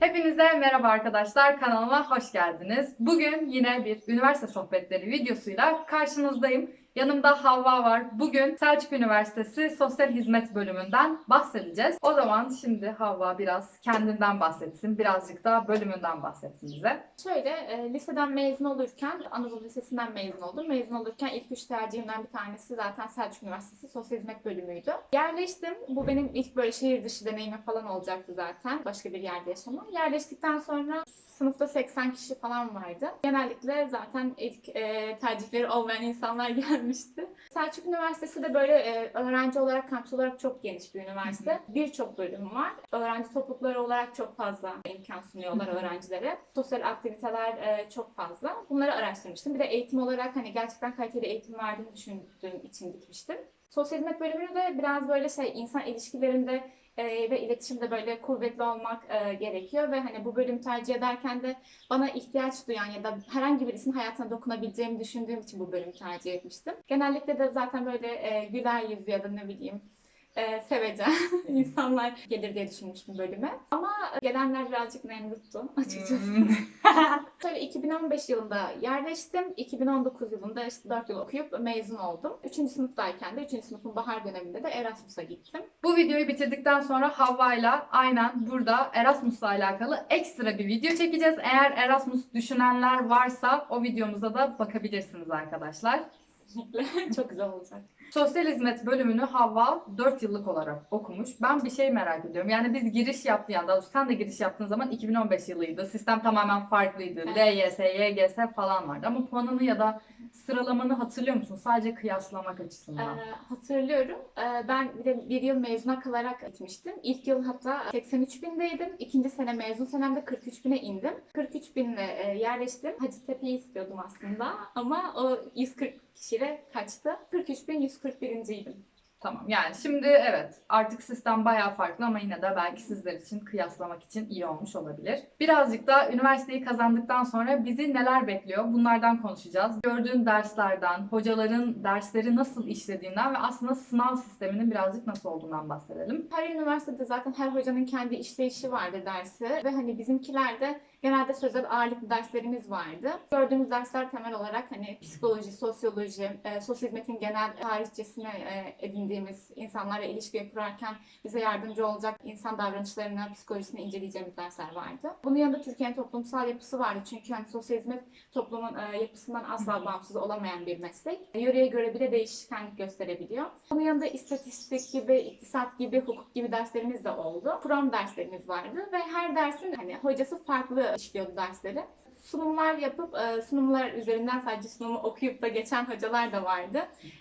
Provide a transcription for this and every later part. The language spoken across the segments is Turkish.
Hepinize merhaba arkadaşlar. Kanalıma hoş geldiniz. Bugün yine bir üniversite sohbetleri videosuyla karşınızdayım. Yanımda Havva var. Bugün Selçuk Üniversitesi Sosyal Hizmet bölümünden bahsedeceğiz. O zaman şimdi Havva biraz kendinden bahsetsin. Birazcık da bölümünden bahsetsin bize. Şöyle, e, liseden mezun olurken, Anadolu Lisesi'nden mezun oldum. Mezun olurken ilk üç tercihimden bir tanesi zaten Selçuk Üniversitesi Sosyal Hizmet bölümüydü. Yerleştim. Bu benim ilk böyle şehir dışı deneyimim falan olacaktı zaten. Başka bir yerde yaşamam. Yerleştikten sonra sınıfta 80 kişi falan vardı. Genellikle zaten ilk e, tercihleri olmayan insanlar gelmişti. Selçuk Üniversitesi de böyle e, öğrenci olarak, kampüs olarak çok geniş bir üniversite. Birçok bölüm var. Öğrenci toplulukları olarak çok fazla imkan sunuyorlar öğrencilere. Sosyal aktiviteler e, çok fazla. Bunları araştırmıştım. Bir de eğitim olarak hani gerçekten kaliteli eğitim verdiğini düşündüğüm için gitmiştim. Sosyal hizmet bölümünü de biraz böyle şey insan ilişkilerinde e, ve iletişimde böyle kuvvetli olmak e, gerekiyor ve hani bu bölüm tercih ederken de bana ihtiyaç duyan ya da herhangi birisinin hayatına dokunabileceğimi düşündüğüm için bu bölümü tercih etmiştim. Genellikle de zaten böyle e, güler yüzlü ya da ne bileyim e, sevecen insanlar gelir diye düşünmüştüm bölüme. Ama gelenler birazcık açıkçası. Hmm. Şöyle 2015 yılında yerleştim. 2019 yılında işte 4 yıl okuyup mezun oldum. 3. sınıftayken de 3. sınıfın bahar döneminde de Erasmus'a gittim. Bu videoyu bitirdikten sonra Havva'yla aynen burada Erasmus'la alakalı ekstra bir video çekeceğiz. Eğer Erasmus düşünenler varsa o videomuza da bakabilirsiniz arkadaşlar. Kesinlikle çok güzel olacak. Sosyal hizmet bölümünü Havva 4 yıllık olarak okumuş. Ben bir şey merak ediyorum. Yani biz giriş yaptığı yani daha doğrusu sen de giriş yaptığın zaman 2015 yılıydı. Sistem tamamen farklıydı. Evet. LYS, YGS falan vardı. Ama puanını ya da sıralamanı hatırlıyor musun? Sadece kıyaslamak açısından. Ee, hatırlıyorum. Ee, ben bir de bir yıl mezuna kalarak gitmiştim. İlk yıl hatta 83 bindeydim. İkinci sene mezun senemde 43 bine indim. 43 binle e, yerleştim. Hacettepe'yi istiyordum aslında ama o 140 kişiyle kaçtı. 43 bin 141. Tamam yani şimdi evet artık sistem bayağı farklı ama yine de belki sizler için kıyaslamak için iyi olmuş olabilir. Birazcık da üniversiteyi kazandıktan sonra bizi neler bekliyor bunlardan konuşacağız. Gördüğün derslerden, hocaların dersleri nasıl işlediğinden ve aslında sınav sisteminin birazcık nasıl olduğundan bahsedelim. Her üniversitede zaten her hocanın kendi işleyişi vardı dersi ve hani bizimkilerde genelde sözel ağırlıklı derslerimiz vardı. Gördüğümüz dersler temel olarak hani psikoloji, sosyoloji, e, sosyal hizmetin genel tarihçesine e, edindiğimiz insanlarla ilişki kurarken bize yardımcı olacak insan davranışlarını, psikolojisini inceleyeceğimiz dersler vardı. Bunun yanında Türkiye'nin toplumsal yapısı vardı. Çünkü hani sosyal hizmet toplumun e, yapısından asla bağımsız olamayan bir meslek. Yöreye göre bile değişkenlik gösterebiliyor. Bunun yanında istatistik gibi, iktisat gibi, hukuk gibi derslerimiz de oldu. Kuram derslerimiz vardı ve her dersin hani hocası farklı işliyordu dersleri. Sunumlar yapıp e, sunumlar üzerinden sadece sunumu okuyup da geçen hocalar da vardı.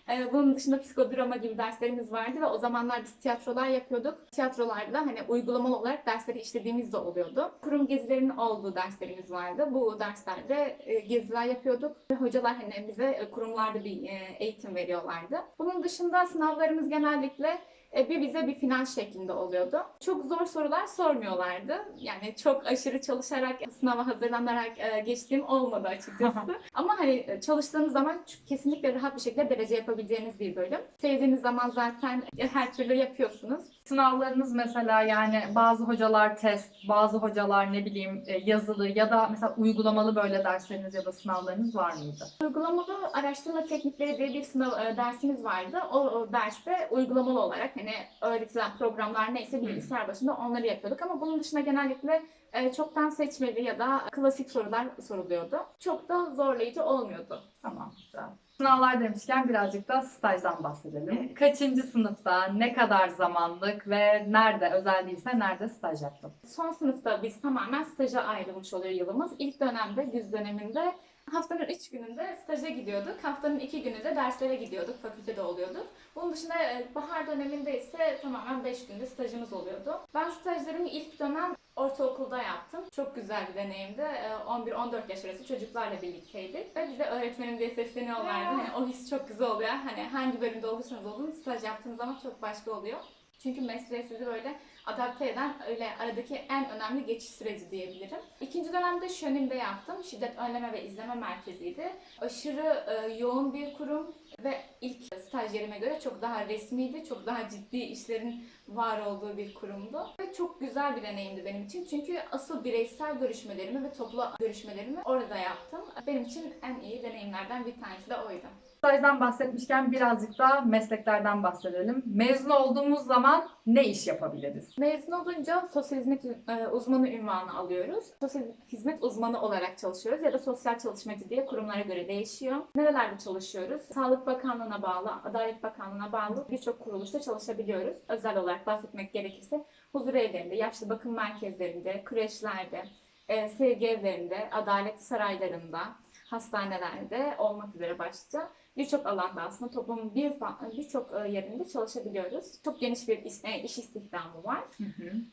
E, Bunun dışında psikodrama gibi derslerimiz vardı ve o zamanlar biz tiyatrolar yapıyorduk. Tiyatrolarda hani uygulamalı olarak dersleri işlediğimiz de oluyordu. Kurum gezilerinin olduğu derslerimiz vardı. Bu derslerde e, geziler yapıyorduk ve hocalar hani bize kurumlarda bir eğitim veriyorlardı. Bunun dışında sınavlarımız genellikle bir vize bir final şeklinde oluyordu. Çok zor sorular sormuyorlardı. Yani çok aşırı çalışarak, sınava hazırlanarak e, geçtiğim olmadı açıkçası. Ama hani e, çalıştığınız zaman kesinlikle rahat bir şekilde derece yapabileceğiniz bir bölüm. Sevdiğiniz zaman zaten e, her türlü yapıyorsunuz. Sınavlarınız mesela yani bazı hocalar test, bazı hocalar ne bileyim e, yazılı ya da mesela uygulamalı böyle dersleriniz ya da sınavlarınız var mıydı? Uygulamalı araştırma teknikleri diye bir sınav e, dersimiz vardı. O, derste uygulamalı olarak hani öğretilen programlar neyse bilgisayar başında onları yapıyorduk. Ama bunun dışında genellikle e, çoktan seçmeli ya da klasik sorular soruluyordu. Çok da zorlayıcı olmuyordu. Tamam güzel. Sınavlar demişken birazcık da stajdan bahsedelim. Kaçıncı sınıfta, ne kadar zamanlık ve nerede, özel değilse nerede staj yaptın? Son sınıfta biz tamamen staja ayrılmış oluyor yılımız. İlk dönemde, güz döneminde haftanın 3 gününde staja gidiyorduk. Haftanın 2 günü de derslere gidiyorduk, fakültede oluyorduk. Bunun dışında e, bahar döneminde ise tamamen 5 günde stajımız oluyordu. Ben stajlarımı ilk dönem ortaokulda yaptım. Çok güzel bir deneyimdi. E, 11-14 yaş arası çocuklarla birlikteydik. Ve bize öğretmenim diye sesleniyorlardı. Ya. Hani o his çok güzel oluyor. Hani hangi bölümde olursanız olun staj yaptığınız zaman çok başka oluyor. Çünkü mesleğe sizi böyle adapte eden öyle aradaki en önemli geçiş süreci diyebilirim. İkinci dönemde Şönim'de yaptım. Şiddet Önleme ve İzleme Merkezi'ydi. Aşırı e, yoğun bir kurum. Ve ilk stajyerime göre çok daha resmiydi, çok daha ciddi işlerin var olduğu bir kurumdu. Ve çok güzel bir deneyimdi benim için. Çünkü asıl bireysel görüşmelerimi ve toplu görüşmelerimi orada yaptım. Benim için en iyi deneyimlerden bir tanesi de oydu. Stajdan bahsetmişken birazcık da mesleklerden bahsedelim. Mezun olduğumuz zaman ne iş yapabiliriz? Mezun olunca sosyal hizmet e, uzmanı ünvanı alıyoruz. Sosyal hizmet uzmanı olarak çalışıyoruz ya da sosyal çalışmacı diye kurumlara göre değişiyor. Nerelerde çalışıyoruz? Sağlık Bakanlığı'na bağlı, Adalet Bakanlığı'na bağlı birçok kuruluşta çalışabiliyoruz. Özel olarak bahsetmek gerekirse huzur evlerinde, yaşlı bakım merkezlerinde, kreşlerde, e, sevgi evlerinde, adalet saraylarında, hastanelerde olmak üzere başta birçok alanda aslında toplumun bir birçok e, yerinde çalışabiliyoruz. Çok geniş bir iş, e, iş istihdamı var.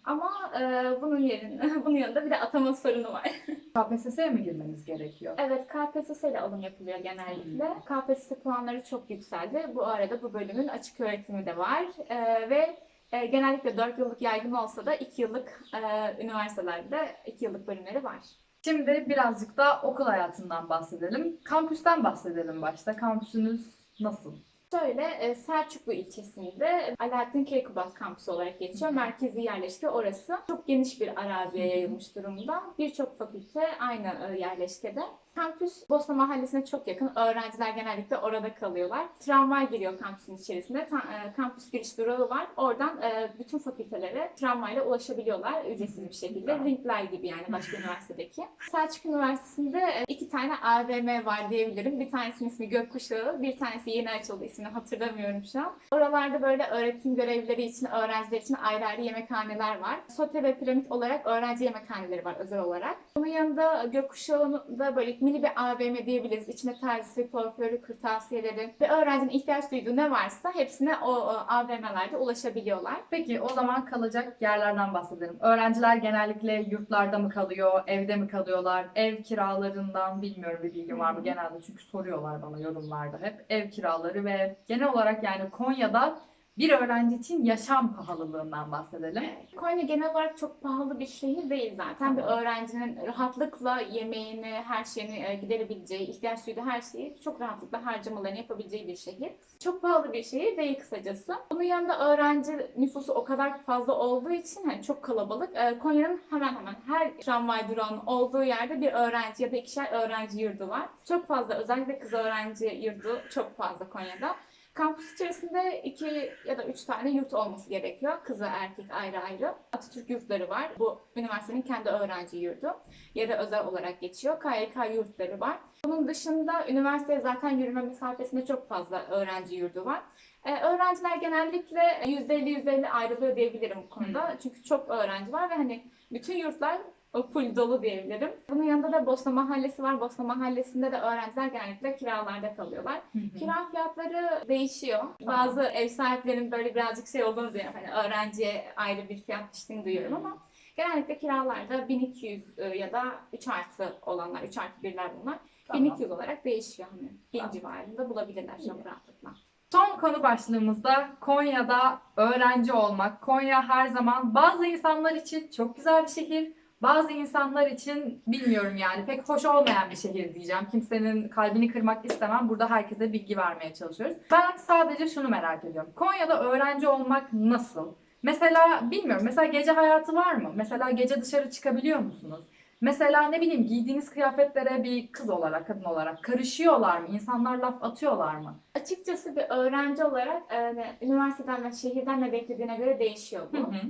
Ama e, bunun yerine bunun yanında bir de atama sorunu var. KPSS'ye mi girmeniz gerekiyor? Evet, KPSS ile alım yapılıyor genellikle. KPSS puanları çok yükseldi. Bu arada bu bölümün açık öğretimi de var E, ve e, genellikle 4 yıllık yaygın olsa da 2 yıllık e, üniversitelerde 2 yıllık bölümleri var. Şimdi birazcık da okul hayatından bahsedelim. Kampüsten bahsedelim başta. Kampüsünüz nasıl? Şöyle e, Selçuklu ilçesinde Alaaddin Keykubat kampüsü olarak geçiyor. Merkezi yerleşke orası. Çok geniş bir araziye yayılmış durumda. Birçok fakülte aynı e, yerleşkede. Kampüs Bosna Mahallesi'ne çok yakın. Öğrenciler genellikle orada kalıyorlar. Tramvay giriyor kampüsün içerisinde. E, kampüs giriş durağı var. Oradan e, bütün fakültelere tramvayla ulaşabiliyorlar ücretsiz bir şekilde. Linkler gibi yani başka üniversitedeki. Selçuk Üniversitesi'nde e, iki tane AVM var diyebilirim. Bir tanesinin ismi Gökkuşağı, bir tanesi yeni açıldı ismini hatırlamıyorum şu an. Oralarda böyle öğretim görevlileri için, öğrenciler için ayrı ayrı yemekhaneler var. Sote ve piramit olarak öğrenci yemekhaneleri var özel olarak. Bunun yanında Gökkuşağı'nda böyle mini bir AVM diyebiliriz. İçine terzisi, kuaförü, kırtasiyeleri ve öğrencinin ihtiyaç duyduğu ne varsa hepsine o, o AVM'lerde ulaşabiliyorlar. Peki o zaman kalacak yerlerden bahsedelim. Öğrenciler genellikle yurtlarda mı kalıyor, evde mi kalıyorlar? Ev kiralarından bilmiyorum bir bilgim var mı genelde çünkü soruyorlar bana yorumlarda hep. Ev kiraları ve genel olarak yani Konya'da bir öğrenci için yaşam pahalılığından bahsedelim. Konya genel olarak çok pahalı bir şehir değil zaten. Bir öğrencinin rahatlıkla yemeğini, her şeyini e, giderebileceği, ihtiyaç duyduğu her şeyi çok rahatlıkla harcamalarını yapabileceği bir şehir. Çok pahalı bir şehir değil kısacası. Bunun yanında öğrenci nüfusu o kadar fazla olduğu için hani çok kalabalık. E, Konya'nın hemen hemen her tramvay durağının olduğu yerde bir öğrenci ya da ikişer öğrenci yurdu var. Çok fazla özellikle kız öğrenci yurdu çok fazla Konya'da. Kampüs içerisinde iki ya da üç tane yurt olması gerekiyor. Kız ve erkek ayrı ayrı. Atatürk yurtları var. Bu üniversitenin kendi öğrenci yurdu. Yarı özel olarak geçiyor. KYK yurtları var. Bunun dışında üniversiteye zaten yürüme mesafesinde çok fazla öğrenci yurdu var. Ee, öğrenciler genellikle %50-%50 ayrılıyor diyebilirim bu konuda. Çünkü çok öğrenci var ve hani bütün yurtlar full dolu diyebilirim. Bunun yanında da Bosna Mahallesi var. Bosna Mahallesi'nde de öğrenciler genellikle kiralarda kalıyorlar. Kira fiyatları değişiyor. Bazı ev sahiplerinin böyle birazcık şey olduğunu duyuyorum. Hani öğrenciye ayrı bir fiyat biçtiğini duyuyorum ama genellikle kiralarda 1200 e, ya da 3 artı olanlar, 3 artı 1'ler bunlar. Tamam. 1200 olarak değişiyor hani. Bin Tamam. civarında bulabilirler çok rahatlıkla. Son konu başlığımızda Konya'da öğrenci olmak. Konya her zaman bazı insanlar için çok güzel bir şehir. Bazı insanlar için bilmiyorum yani pek hoş olmayan bir şehir diyeceğim. Kimsenin kalbini kırmak istemem. Burada herkese bilgi vermeye çalışıyoruz. Ben sadece şunu merak ediyorum. Konya'da öğrenci olmak nasıl? Mesela bilmiyorum. Mesela gece hayatı var mı? Mesela gece dışarı çıkabiliyor musunuz? Mesela ne bileyim giydiğiniz kıyafetlere bir kız olarak, kadın olarak karışıyorlar mı? İnsanlar laf atıyorlar mı? Açıkçası bir öğrenci olarak e, üniversiteden ve şehirden ne beklediğine göre değişiyor bu. Hı hı.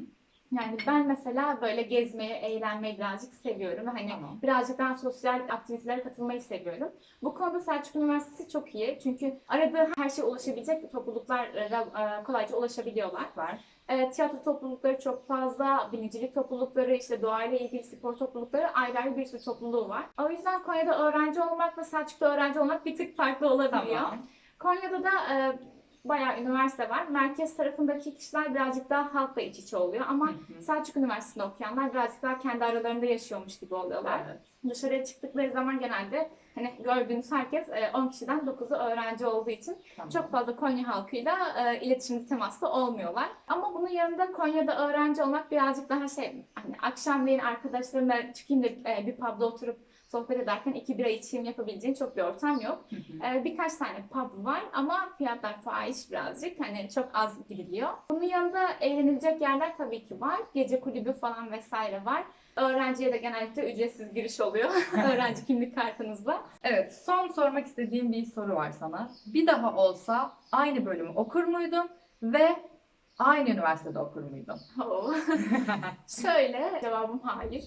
Yani ben mesela böyle gezmeyi, eğlenmeyi birazcık seviyorum. Hani Tamam. birazcık daha sosyal aktivitelere katılmayı seviyorum. Bu konuda Selçuk Üniversitesi çok iyi. Çünkü aradığı her şeye ulaşabilecek topluluklara e, kolayca ulaşabiliyorlar. Var. E, tiyatro toplulukları çok fazla, binicilik toplulukları, işte doğayla ilgili spor toplulukları ayrı ayrı bir sürü topluluğu var. O yüzden Konya'da öğrenci olmak ve Selçuk'ta öğrenci olmak bir tık farklı olabiliyor. Tamam. Konya'da da e, bayağı üniversite var. Merkez tarafındaki kişiler birazcık daha halkla iç içe oluyor ama Hı hı. Selçuk Üniversitesi'nde okuyanlar birazcık daha kendi aralarında yaşıyormuş gibi oluyorlar. Evet. Dışarıya çıktıkları zaman genelde hani gördüğünüz herkes e, 10 kişiden 9'u öğrenci olduğu için Tamam. çok fazla Konya halkıyla e, iletişimde temaslı olmuyorlar. Ama bunun yanında Konya'da öğrenci olmak birazcık daha şey hani akşamleyin arkadaşlarımla çıkayım da e, bir pub'da oturup sohbet ederken iki bira içeyim yapabileceğin çok bir ortam yok. Hı hı. E, birkaç tane pub var ama fiyatlar fahiş birazcık. Hani çok az gidiliyor. Bunun yanında eğlenilecek yerler tabii ki var. Gece kulübü falan vesaire var. Öğrenciye de genellikle ücretsiz giriş oluyor. Öğrenci kimlik kartınızla. Evet, son sormak istediğim bir soru var sana. Bir daha olsa aynı bölümü okur muydun ve aynı üniversitede okur muydun? Oo. Şöyle cevabım hayır.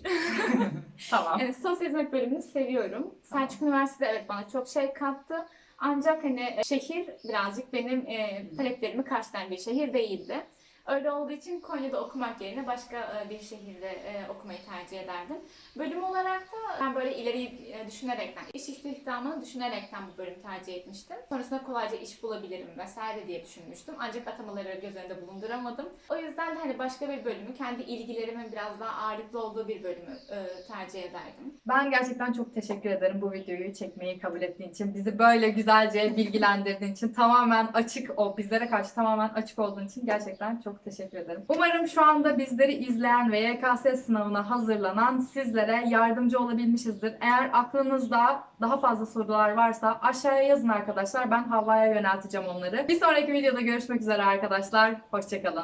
tamam. Yani sosyal hizmet bölümünü seviyorum. Selçuk Üniversitesi evet bana çok şey kattı. Ancak hani e, şehir birazcık benim e, taleplerimi karşılayan bir şehir değildi. Öyle olduğu için Konya'da okumak yerine başka e, bir şehirde e, okumayı tercih ederdim. Bölüm olarak da ben böyle ileriyi e, düşünerekten, iş istihdamını düşünerekten bu bölümü tercih etmiştim. Sonrasında kolayca iş bulabilirim vesaire diye düşünmüştüm. Ancak atamaları göz önünde bulunduramadım. O yüzden de hani başka bir bölümü, kendi ilgilerimin biraz daha ağırlıklı olduğu bir bölümü tercih ederdim. Ben gerçekten çok teşekkür ederim bu videoyu çekmeyi kabul ettiğin için. Bizi böyle güzelce bilgilendirdiğin için, tamamen açık o bizlere karşı tamamen açık olduğun için gerçekten çok teşekkür ederim. Umarım şu anda bizleri izleyen ve YKS sınavına hazırlanan sizlere yardımcı olabilmişizdir. Eğer aklınızda daha fazla sorular varsa aşağıya yazın arkadaşlar. Ben Havva'ya yönelteceğim onları. Bir sonraki videoda görüşmek üzere arkadaşlar. Hoşçakalın.